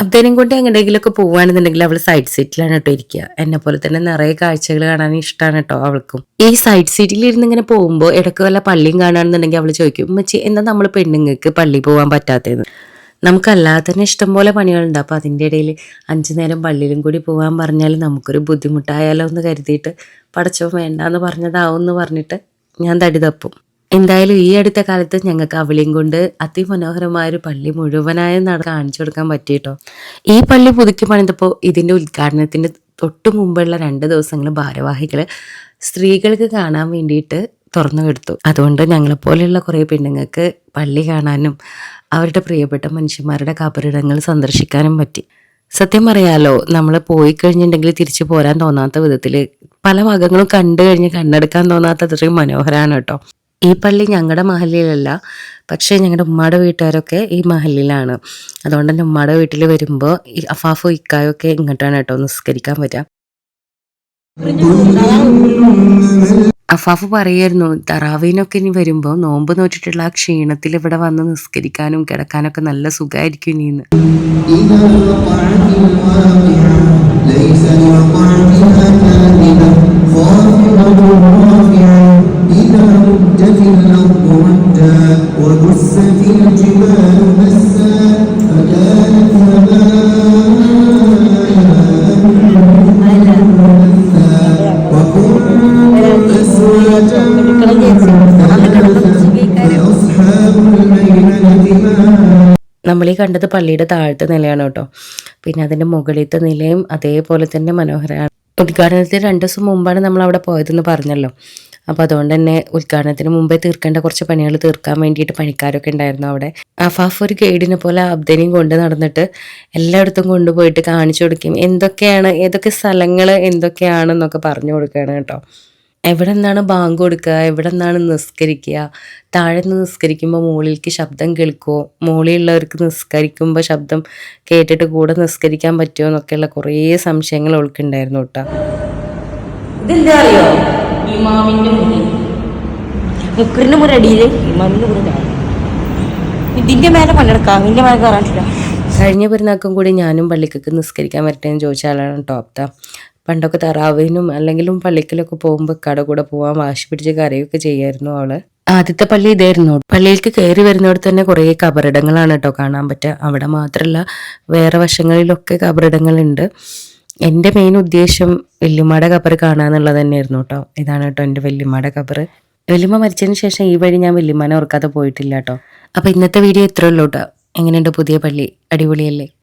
അബ്ദേനും കൊണ്ട് എങ്ങനെയെങ്കിലുമൊക്കെ പോവുകയാണെന്നുണ്ടെങ്കിൽ അവൾ സൈഡ് സീറ്റിലാണ് കേട്ടോ ഇരിക്കുക. എന്നെ പോലെ തന്നെ നിറയെ കാഴ്ചകൾ കാണാൻ ഇഷ്ടമാണ് കേട്ടോ അവൾക്കും. ഈ സൈഡ് സീറ്റിൽ ഇരുന്ന് ഇങ്ങനെ പോകുമ്പോൾ ഇടയ്ക്ക് വല്ല പള്ളിയും കാണുകയാണെന്നുണ്ടെങ്കിൽ അവൾ ചോദിക്കും ഉമ്മച്ചി എന്താ നമ്മൾ പെണ്ണുങ്ങൾക്ക് പള്ളി പോകാൻ പറ്റാത്തതെന്ന്? നമുക്കല്ലാതെ തന്നെ ഇഷ്ടംപോലെ പണികളുണ്ട്. അപ്പോൾ അതിന്റെ ഇടയിൽ അഞ്ചു നേരം പള്ളിയിലും കൂടി പോകാൻ പറഞ്ഞാൽ നമുക്കൊരു ബുദ്ധിമുട്ടായാലോ എന്ന് കരുതിയിട്ട് പടച്ചോ വേണ്ടാന്ന് പറഞ്ഞതാവും എന്ന് പറഞ്ഞിട്ട് ഞാൻ തടി തപ്പും. എന്തായാലും ഈ അടുത്ത കാലത്ത് ഞങ്ങൾക്ക് അവളിയും കൊണ്ട് അതിമനോഹരമായ ഒരു പള്ളി മുഴുവനായും നട കാണിച്ചു കൊടുക്കാൻ പറ്റിയിട്ടോ? ഈ പള്ളി പുതുക്കി പണിതപ്പോൾ ഇതിന്റെ ഉദ്ഘാടനത്തിന്റെ തൊട്ട് മുമ്പുള്ള രണ്ട് ദിവസങ്ങൾ ഭാരവാഹികൾ സ്ത്രീകൾക്ക് കാണാൻ വേണ്ടിയിട്ട് തുറന്നു കൊടുത്തു. അതുകൊണ്ട് ഞങ്ങളെപ്പോലെയുള്ള കുറേ പെണ്ണുങ്ങൾക്ക് പള്ളി കാണാനും അവരുടെ പ്രിയപ്പെട്ട മനുഷ്യന്മാരുടെ കബറിടങ്ങൾ സന്ദർശിക്കാനും പറ്റി. സത്യം പറയാലോ നമ്മൾ പോയി കഴിഞ്ഞിട്ടുണ്ടെങ്കിൽ തിരിച്ചു പോരാൻ തോന്നാത്ത വിധത്തിൽ പല ഭാഗങ്ങളും കണ്ടു കഴിഞ്ഞ് കണ്ണെടുക്കാൻ തോന്നാത്ത അത്രയും മനോഹരമാണ് കേട്ടോ. ഈ പള്ളി ഞങ്ങളുടെ മഹലിലല്ല പക്ഷേ ഞങ്ങളുടെ ഉമ്മയുടെ വീട്ടുകാരൊക്കെ ഈ മഹലിലാണ്. അതുകൊണ്ട് തന്നെ ഉമ്മയുടെ വീട്ടിൽ വരുമ്പോൾ ഈ അഫാഫു ഇക്കായൊക്കെ ഇങ്ങോട്ടാണ് കേട്ടോ നിസ്കരിക്കാൻ പറ്റുക അഫാഫ് പറയായിരുന്നു തറാവീനൊക്കെ ഇനി വരുമ്പോൾ നോമ്പ് നോറ്റിട്ടുള്ള ആ ക്ഷീണത്തിൽ ഇവിടെ വന്ന് നിസ്കരിക്കാനും കിടക്കാനൊക്കെ നല്ല സുഖമായിരിക്കും ഇനിന്ന്. الأرض رجا وبست الجبال بسا فكانت هباء منبثا وكنتم أزواجا فأصحاب الميمنة ما നമ്മൾ ഈ കണ്ടത് പള്ളിയുടെ താഴത്തെ നിലയാണ് കേട്ടോ പിന്നെ അതിൻ്റെ മുകളിലത്തെ നിലയും അതേപോലെ തന്നെ മനോഹരമാണ് ഉദ്ഘാടനത്തിന് രണ്ട് ദിവസം മുമ്പാണ് നമ്മൾ അവിടെ പോയതെന്ന് പറഞ്ഞല്ലോ അപ്പോൾ അതുകൊണ്ട് തന്നെ ഉദ്ഘാടനത്തിന് മുമ്പേ തീർക്കേണ്ട കുറച്ച് പണികൾ തീർക്കാൻ വേണ്ടിയിട്ട് പണിക്കാരൊക്കെ ഉണ്ടായിരുന്നു അവിടെ. അഫാഫ് ഒരു ഗൈഡിനെ പോലെ അബ്ദനെയും കൊണ്ട് നടന്നിട്ട് എല്ലായിടത്തും കൊണ്ടുപോയിട്ട് കാണിച്ചു കൊടുക്കും. എന്തൊക്കെയാണ് ഏതൊക്കെ സ്ഥലങ്ങൾ എന്തൊക്കെയാണെന്നൊക്കെ പറഞ്ഞു കൊടുക്കുകയാണ് കേട്ടോ. എവിടെ നിന്നാണ് ബാങ്ക് കൊടുക്കുക എവിടെ നിന്നാണ് നിസ്കരിക്കുക താഴെ നിന്ന് നിസ്കരിക്കുമ്പോൾ മുകളിലേക്ക് ശബ്ദം കേൾക്കുമോ മുകളിലുള്ളവർക്ക് നിസ്കരിക്കുമ്പോൾ ശബ്ദം കേട്ടിട്ട് കൂടെ നിസ്കരിക്കാൻ പറ്റുമോ എന്നൊക്കെയുള്ള കുറേ സംശയങ്ങൾ ഉൾക്കുണ്ടായിരുന്നു കേട്ടോ. ഇതെന്താ അറിയോ? ഇമാമിന്റെ മുന്നിൽ മുക്കറിന്റെ മുറി അടിയിൽ ഇമാമിന്റെ മുറി ഇതിന്റെ മേലെ പണിയെടുക്കാം ഇതിന്റെ മേലെ കയറാനില്ല കഴിഞ്ഞ പെരുന്നാക്കും കൂടി ഞാനും പള്ളിക്കൊക്കെ നിസ്കരിക്കാൻ വരട്ടെ എന്ന് ചോദിച്ച ആളാണ് ടോപ്ത പണ്ടൊക്കെ തറാവിനും അല്ലെങ്കിലും പള്ളിക്കലൊക്കെ പോകുമ്പോൾ കട കൂടെ പോവാൻ വാശി പിടിച്ച് കരയൊക്കെ ചെയ്യായിരുന്നു അവൾ. ആദ്യത്തെ പള്ളി ഇതായിരുന്നു. പള്ളിയിലേക്ക് കയറി വരുന്നിടത്ത് തന്നെ കുറേ കബറിടങ്ങളാണ് കേട്ടോ കാണാൻ പറ്റുക അവിടെ മാത്രമല്ല വേറെ വശങ്ങളിലൊക്കെ കബറിടങ്ങളുണ്ട്. എന്റെ മെയിൻ ഉദ്ദേശം വല്യമ്മയുടെ കബർ കാണാന്നുള്ളത് തന്നെയായിരുന്നു കേട്ടോ. ഇതാണ് കേട്ടോ എന്റെ വല്യമ്മയുടെ കബർ വെല്ലുമ്മ മരിച്ചതിന് ശേഷം ഈ വഴി ഞാൻ വെല്ലുമാനെ ഓർക്കാതെ പോയിട്ടില്ല കേട്ടോ. അപ്പോൾ ഇന്നത്തെ വീഡിയോ ഇത്രേ ഉള്ളൂ കേട്ടോ. എങ്ങനെയുണ്ട് പുതിയ പള്ളി? അടിപൊളിയല്ലേ?